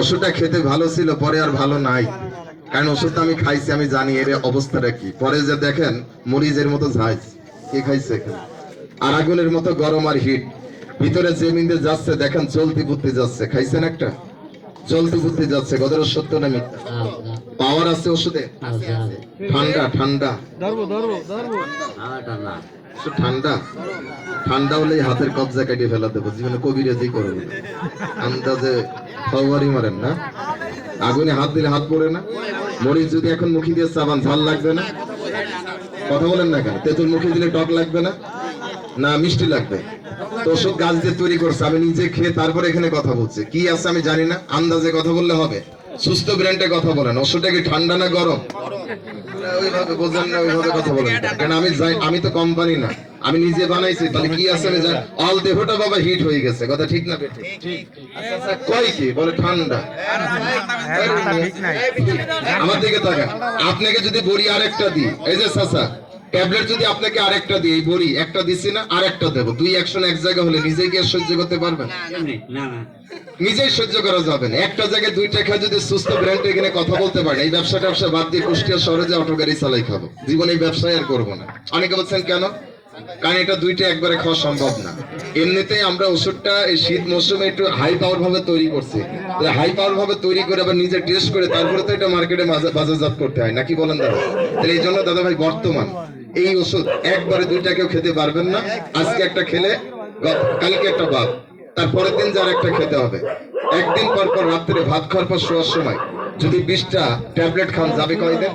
ওষুধটা খেতে ভালো ছিল পরে আর ভালো নাই। কারণ ওষুধটা আমি খাইছি আমি জানি এর অবস্থাটা কি। পরে যে দেখেন মরিচের মতো ঝাইজ কি খাইছে এখানে? আর আগুনের মতো গরম আর হিট। ভিতরে জমিনে যাচ্ছে দেখেন চলতি বুদ্ধি যাচ্ছে। খাইছেন একটা? চলতি বুদ্ধি যাচ্ছে গদের সত্য না মিথ্যা? পাওয়ার আছে ওষুধে? ঠান্ডা ঠান্ডা। ঠান্ডা। ঠান্ডা হলেই হাতের কবজা কাটিয়ে ফেলা দেবো, জীবনে কবিরাজি করব আন্দাজে ফওয়ারি মারেন না। আগুনে হাত দিলে হাত পড়ে না। মরিচ যদি এখন মুখি দিয়ে চাবান ঝাল লাগবে না? কথা বলেন না কেন? তেঁতুল মুখে দিলে টক লাগবে না? না, মিষ্টি লাগবে। তো ওষুধ গাছ দিয়ে তৈরি করছে, আমি নিজে খেয়ে তারপরে এখানে কথা বলছি। কি আছে আমি জানি না, আন্দাজে কথা বললে হবে। সুস্থ ব্র্যান্ডে কথা বলেন ওষুধটা কি ঠান্ডা না গরম? ওইভাবে বোঝেন না ওইভাবে কথা বলেন। কারণ আমি যাই আমি তো কোম্পানি না আমি নিজে বানাইছি তাহলে কি আছে আমি জানি? অল দেহটা বাবা হিট হয়ে গেছে কথা ঠিক না কয় কি? বলে ঠান্ডা। আমার দিকে তাকান। আপনাকে যদি বড়ি আরেকটা দিই। এই যে চাচা ট্যাবলেট যদি আপনাকে আরেকটা দিই বড়ি একটা দিছি না আরেকটা দেবো। দুই একশন এক জায়গা হলে নিজেই কি সহ্য করতে পারবেন না না নিজেই সহ্য করা যাবে না। একটা জায়গায় দুইটা খেয়ে যদি সুস্থ ব্র্যান্ড এখানে কথা বলতে পারেন এই ব্যবসা ট্যাবসা বাদ দিয়ে কুষ্টিয়া শহরে যে অটো গাড়ি চালাই খাব। জীবনে এই ব্যবসায় আর করব না। অনেকে বলছেন কেন? কারণ এটা দুইটা একবারে খাওয়া সম্ভব না। এমনিতেই আমরা ওষুধটা এই শীত মৌসুমে একটু হাই পাওয়ার ভাবে তৈরি করছি। হাই পাওয়ার ভাবে তৈরি করে আবার নিজে টেস্ট করে তারপরে তো এটা মার্কেটে বাজারজাত করতে হয়। নাকি বলেন দাদা? তাহলে এই জন্য দাদা ভাই বর্তমান। এই ওষুধ, একবারে দুইটা কেউ খেতে পারবেন না। আজকে একটা খেলে কালকে একটা বাদ। তারপরের দিন যার একটা খেতে হবে। একদিন পর পর রাত্রে ভাত খাওয়ার পর শোয়ার সময় যদি বিশটা ট্যাবলেট খান, যাবে কয়দিন?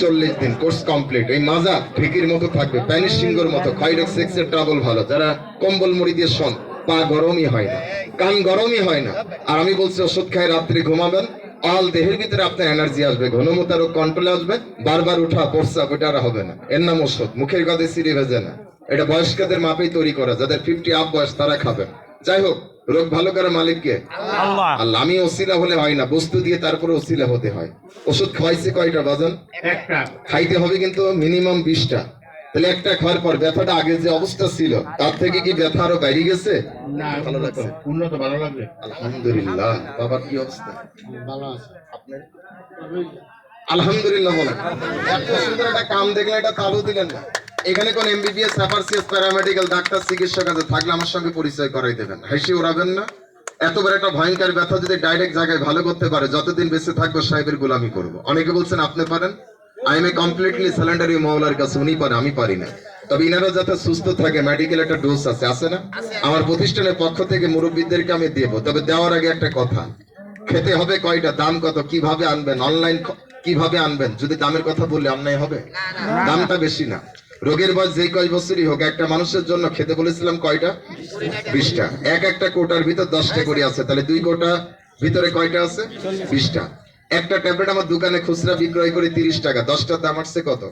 চল্লিশ দিন। Course complete. এই মাজা ঠিকির মতো থাকবে, প্যানিশ সিঙ্গোর মতো। খাইডক্স এক্সের ট্রাবল ভালো। যারা কম্বল মুড়ি দিয়ে শোন, পা গরমই হয় না। কান গরমই হয় না। আর আমি বলছি, ওষুধ খাই রাত্রে ঘুমাবেন অল দেহের ভিতরে আপনার এনার্জি আসবে ঘনমতা রোগ কন্ট্রোলে আসবে বারবার উঠা পড়সা ওটা আর হবে না। এর নাম ওষুধ মুখের কাঁধে সিঁড়ি ভেজে না। এটা বয়স্কদের মাপেই তৈরি করা যাদের ফিফটি আপ বয়স তারা খাবেন যাই হোক রোগ ভালো করার মালিককে আল্লাহ। আমি ওসিলা হলে হয় না বস্তু দিয়ে তারপরে ওসিলা হতে হয়। ওষুধ খাওয়াইছে কয়টা বাজন? একটা। খাইতে হবে কিন্তু মিনিমাম বিশটা। তাহলে একটা খাওয়ার পর ব্যথাটা আগে যে অবস্থা ছিল তার থেকে কি ব্যথা আরও বাইরে গেছে? ভালো লাগছে? উন্নত ভালো লাগবে। আলহামদুলিল্লাহ। বাবার কি অবস্থা? ভালো আছে। আপনার? আলহামদুলিল্লাহ বলেন। এত সুন্দর একটা কাম দেখলেন এটা তালু দিলেন না। এখানে কোন এমবিবিএস সাফারসিএস প্যারামেডিক্যাল ডাক্তার চিকিৎসক আছে থাকলে আমার সঙ্গে পরিচয় করাই দেবেন। হাসি ওড়াবেন না। এত বড় একটা ভয়ঙ্কর ব্যথা যদি ডাইরেক্ট জায়গায় ভালো করতে পারে যতদিন বেঁচে থাকব সাহেবের গোলামি করব। অনেকে বলছেন আপনি পারেন? আই এম এ কমপ্লিটলি স্যালেন্ডারি মৌলার কাছে উনি পারে আমি পারি না। তবে ইনারা যাতে সুস্থ থাকে মেডিকেল একটা ডোজ আছে আছে না? আমার প্রতিষ্ঠানের পক্ষ থেকে মুরব্বীদেরকে আমি দেব তবে দেওয়ার আগে একটা কথা। খেতে হবে কয়টা দাম কত কীভাবে আনবেন অনলাইন কীভাবে আনবেন? যদি দামের কথা বললে অন্যায় হবে? দামটা বেশি না। রোগের বয়স যে কয় বছরই হোক একটা মানুষের জন্য খেতে বলেছিলাম কয়টা? বিশটা। এক একটা কোটার ভিতর দশটা করে আছে তাহলে দুই কোটা ভিতরে কয়টা আছে? বিশটা। একটা ট্যাবলেট আমার দোকানে খুচরা বিক্রয় করে তিরিশ টাকা। দশটার দাম আসছে কত?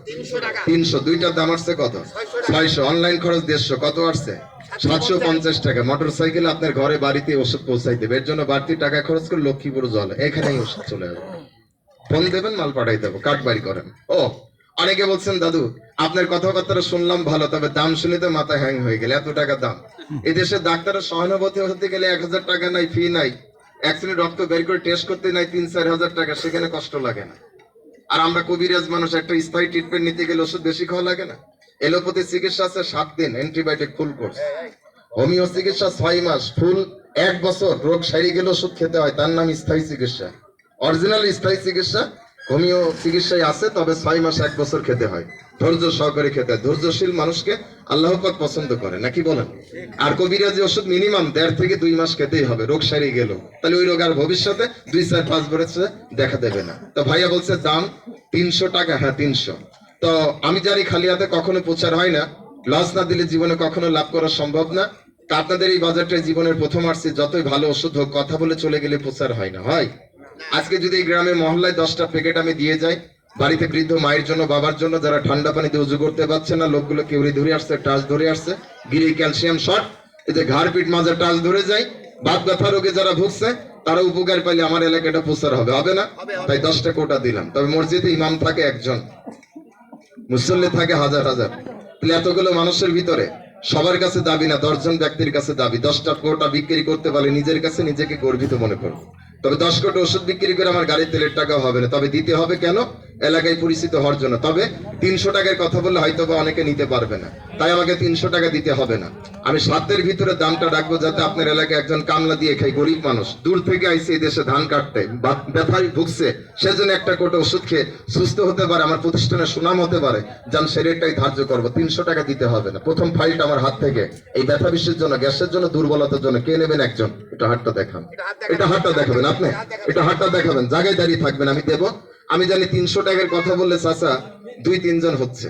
তিনশো দুইটার দাম আসছে কত? ছয়শো অনলাইন খরচ দেড়শো। কত আসছে? সাতশো পঞ্চাশ। টাকা। মোটর সাইকেল আপনার ঘরে বাড়িতে ওষুধ পৌঁছাই দেবে। এর জন্য বাড়তি টাকা খরচ করে লক্ষ্মীপুর জল। এখানেই ওষুধ চলে যাবে ফোন দেবেন মাল পাঠাই দেবো। কাট বাড়ি করেন। ও অনেকে বলছেন দাদু আপনার কথাবার্তা শুনলাম ভালো তবে দাম শুনে তো মাথা হ্যাং হয়ে গেলে। এত টাকা দাম। এদেশে ডাক্তারের সহানুভূতি হতে গেলে এক হাজার টাকা নাই ফি নাই। শ্রেণি রক্ত বের করে টেস্ট করতে নাই তিন, চার হাজার টাকা, সেখানে কষ্ট লাগে না। আর আমরা কবিরাজ মানুষ, একটা স্থায়ী ট্রিটমেন্ট নিতে গেলে ওষুধ বেশি খাওয়া লাগে না? এলোপ্যাথি চিকিৎসা আছে সাত দিন অ্যান্টিবায়োটিক ফুল কোর্স হোমিও চিকিৎসা ছয় মাস ফুল এক বছর, রোগ সারি গেলে ওষুধ খেতে হয়, তার নাম স্থায়ী চিকিৎসা। অরিজিনাল স্থায়ী চিকিৎসা হোমিও চিকিৎসায় আছে, তবে ছয় মাস এক বছর খেতে হয়। ধৈর্য সহকারে খেতে হয়। ধৈর্যশীল মানুষকে আল্লাহ পাক পছন্দ করে, নাকি বলেন? আর কবিরাজি ওষুধ মিনিমাম দেড় থেকে দুই মাস খেতেই হবে, রোগ সারিয়ে গেল। তাহলে ওই রোগ আর ভবিষ্যতে দুই, চার, পাঁচ বছর দেখা দেবে না। তো ভাইয়া বলছে, দাম তিনশো টাকা হ্যাঁ তিনশো। তো আমি জানি খালি হাতে কখনো প্রচার হয় না। লস না দিলে জীবনে কখনো লাভ করা সম্ভব না। তা আপনাদের এই বাজারটা জীবনের প্রথম আসছে, যতই ভালো ওষুধ হোক, কথা বলে চলে গেলে প্রচার হয় না, হয়? আজকে যদি এই গ্রামে মহল্লায় দশটা প্যাকেট আমি দিয়ে যাই বাড়িতে বৃদ্ধ মায়ের জন্য বাবার জন্য যারা ঠান্ডা পানিতে উজু করতে পারছে না লোকগুলো কেউরি ধরে আসছে টাচ ধরে আসছে গিরি ক্যালসিয়াম শর্ট এই যে ঘাড় পিঠ মাঝে টাচ ধরে যায় বাত ব্যথা রোগে যারা ভুগছে তারা উপকার পাইলে আমার এলাকাটা প্রচার হবে হবে না? তাই দশটা কোটা দিলাম। তবে মসজিদে ইমাম থাকে একজন মুসল্লি থাকে হাজার হাজার। এতগুলো মানুষের ভিতরে সবার কাছে দাবি না দশজন ব্যক্তির কাছে দাবি। দশটা কোটা বিক্রি করতে পারলে নিজের কাছে নিজেকে গর্বিত মনে করো তবে দশ কোটি ওষুধ বিক্রি করে আমার গাড়ির তেলের টাকা হবে না। তবে দিতে হবে কেন? এলাকায় পরিচিত হওয়ার জন্য। তবে তিনশো টাকার কথা বললে হয়তো বা অনেকে নিতে পারবে না। তাই আমাকে তিনশো টাকা দিতে হবে না। আমি সাতের ভিতরে দামটা রাখব যাতে আপনার এলাকায় একজন কামলা দিয়ে খাই গরিব মানুষ। দূর থেকে আইসে এই দেশে ধান কাটতে ব্যথায় ভুগছে, সেজন্য একটা কোটা ওষুধ খেয়ে সুস্থ হতে পারে, আমার প্রতিষ্ঠানের সুনাম হতে পারে যান সে রেটটাই ধার্য করব। তিনশো টাকা দিতে হবে না। প্রথম ফাইলটা আমার হাত থেকে। এই ব্যথা বিশ্বের জন্য, গ্যাসের জন্য, দুর্বলতার জন্য, কে নেবেন একজন? এটা হাতটা দেখান। এটা হাতটা দেখাবেন আপনি? এটা হাতটা দেখাবেন। জায়গায় দাঁড়িয়ে থাকবেন, আমি দেব। আমি জানি তিনশো টাকার কথা বললে চাচা দুই তিনজন হচ্ছে।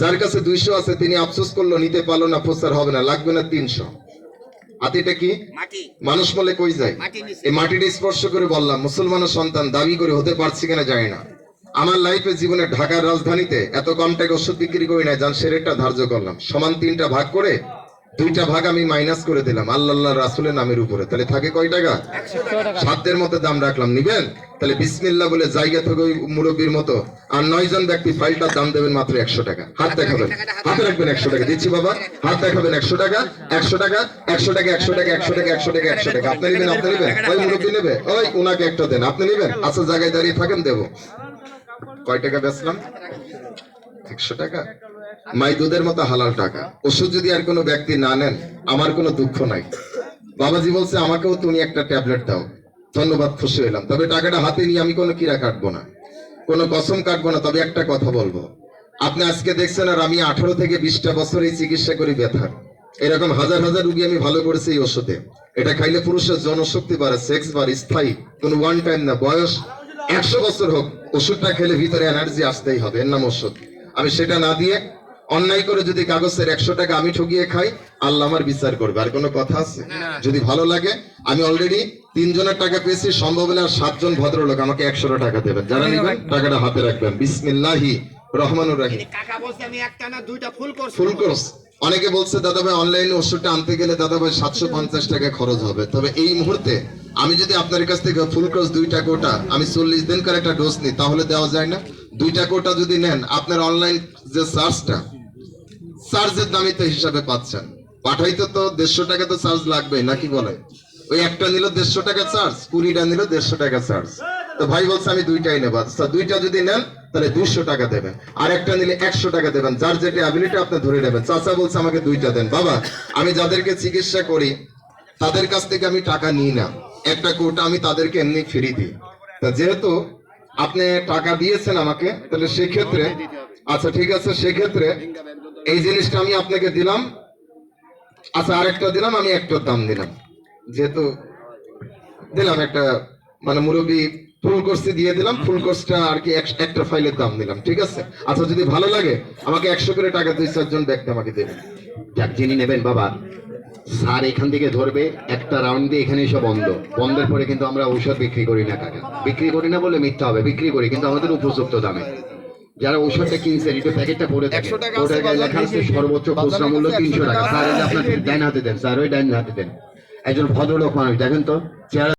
যার কাছে দুইশো আছে তিনি আফসোস করল নিতে পারল না প্রচার হবে না লাগবে না তিনশো। হাতিটা কি? মানুষ বলে কই যায়? এই মাটিটা স্পর্শ করে বললাম মুসলমানের সন্তান দাবি করে হতে পারছি কিনা জানি না। আমার লাইফে জীবনে ঢাকার রাজধানীতে এত কম টাকা ওষুধ বিক্রি করি না যান সে রেটটা ধার্য করলাম। সমান তিনটা ভাগ করে দুইটা ভাগ আমি মাইনাস করে দিলাম আল্লাহ রাসুলের নামের উপরে। তাহলে থাকে কয় টাকা? সাধ্যের মতো দাম রাখলাম নিবেন? তাহলে বিসমিল্লাহ বলে জায়গা থেকে ওই মুরব্বীর মতো আর নয় জন ব্যক্তি ফাইলটার দাম দেবেন মাত্র একশো টাকা। হাত দেখাবেন হাতে রাখবেন একশো টাকা। দিচ্ছি বাবা হাত দেখাবেন একশো টাকা একশো টাকা একশো টাকা একশো টাকা একশো টাকা একশো টাকা একশো টাকা। আপনি নেবেন আপনি নেবেন? ওই মুরব্বী নেবে? ওই উনাকে একটা দেন। আপনি নেবেন? আচ্ছা জায়গায় দাঁড়িয়ে থাকেন দেবো। কয় টাকা বেচলাম? একশো টাকা? মাই দুধের মতো হালাল টাকা। ওষুধ যদি আর কোনো ব্যক্তি না নেন, আমার কোনো দুঃখ নাই। বাবাজি বলছে, আমাকেও তুমি একটা ট্যাবলেট দাও। ধন্যবাদ, খুশি হলাম তবে টাকাটা হাতে নিয়ে আমি কোনো কিরা কাটবো না। কোনো কসম কাটবো না, তবে একটা কথা বলব। আপনি আজকে দেখছেন আর আমি আঠারো থেকে বিশটা বছর এই চিকিৎসা করি ব্যথার। এরকম হাজার হাজার রুগী আমি ভালো করেছি এই ওষুধে। এটা খাইলে পুরুষের জনশক্তি বাড়ে সেক্স বাড়ে, স্থায়ী। কোনো ওয়ান টাইম না, বয়স একশো বছর হোক, ওষুধটা খেলে ভিতরে এনার্জি আসতেই হবে। এর নাম ওষুধ। আমি সেটা না দিয়ে অন্যায় করে যদি কাগজের একশো টাকা আমি ঠকিয়ে খাই আল্লাহ আমার বিচার করবে। আর কোনো কথা আছে? যদি ভালো লাগে আমি অলরেডি তিনজনের টাকা পেয়েছি সম্ভব হলে আর সাতজন ভদ্রলোক আমাকে একশো টাকা দেবেন। যারা নেবেন টাকাটা হাতে রাখবেন। বিসমিল্লাহি রহমানুর রাহিম। কাকা বলছে আমি একটা না দুইটা ফুল কোর্স অনেকে বলছে দাদা ভাই অনলাইনে ওষুধটা আনতে গেলে দাদা ভাই সাতশো পঞ্চাশ টাকা খরচ হবে। তবে এই মুহূর্তে আমি যদি আপনার কাছ থেকে ফুল কোর্স দুইটা কোটা আমি চল্লিশ দিন করে একটা ডোজ নিই তাহলে দেওয়া যায় না। দুইটা কোটা যদি নেন আপনার অনলাইন যে চার্জটা চার্জের দামই তো হিসাবে পাচ্ছেন। পাঠাইতে তো দেড়শো টাকা তো চার্জ লাগবে নাকি বলে? ওই একটা নিল দেড়শো টাকা চার্জ, কুড়িটা নিল দেড়শো টাকা চার্জ। তো ভাই বলছে, আমি দুইটাই নেব। আচ্ছা দুইটা যদি নেন, তাহলে দুইশো টাকা দেবেন। আর একটা নিলে একশো টাকা দেবেন। যার যেটা অ্যাবিলিটি আপনি ধরে নেবেন। চাচা বলছে, আমাকে দুইটা দেন। বাবা, আমি যাদেরকে চিকিৎসা করি, তাদের কাছ থেকে আমি টাকা নিই না। একটা কোটা আমি তাদেরকে এমনি ফ্রি দিই। তা যেহেতু আপনি টাকা দিয়েছেন আমাকে, তাহলে সেক্ষেত্রে আচ্ছা ঠিক আছে, সেক্ষেত্রে এই জিনিসটা আমি আপনাকে দিলাম। আচ্ছা আরেকটা দিলাম আমি একটার দাম দিলাম। যেহেতু দিলাম একটা মানে মুরব্বী ফুল কোর্সে দিয়ে দিলাম ফুল কোর্সটা আর কি একটা ফাইলের দাম দিলাম ঠিক আছে? আচ্ছা যদি ভালো লাগে আমাকে একশো করে টাকা দুই চারজন ব্যক্তি আমাকে দেবেন যাক যিনি নেবেন বাবা। স্যার এখান থেকে ধরবে একটা রাউন্ড দিয়ে এখানে এসে বন্ধ। বন্ধের পরে কিন্তু আমরা ঔষধ বিক্রি করি না কাকা। বিক্রি করি না বলে মিথ্যা হবে বিক্রি করি কিন্তু আমাদের উপযুক্ত দামে। যারা ঔষধটা কিনছেন একটু প্যাকেটটা পড়ে থাকে। 100 টাকা ওটার গায়ে লেখা আছে সর্বোচ্চ খুচরা মূল্য তিনশো টাকা স্যার এই যে আপনার ডাইন হাতে দেন স্যার ওই ডাইন হাতে দেন একজন ভদ্রলোক মানুষ দেখেন তো চেহারা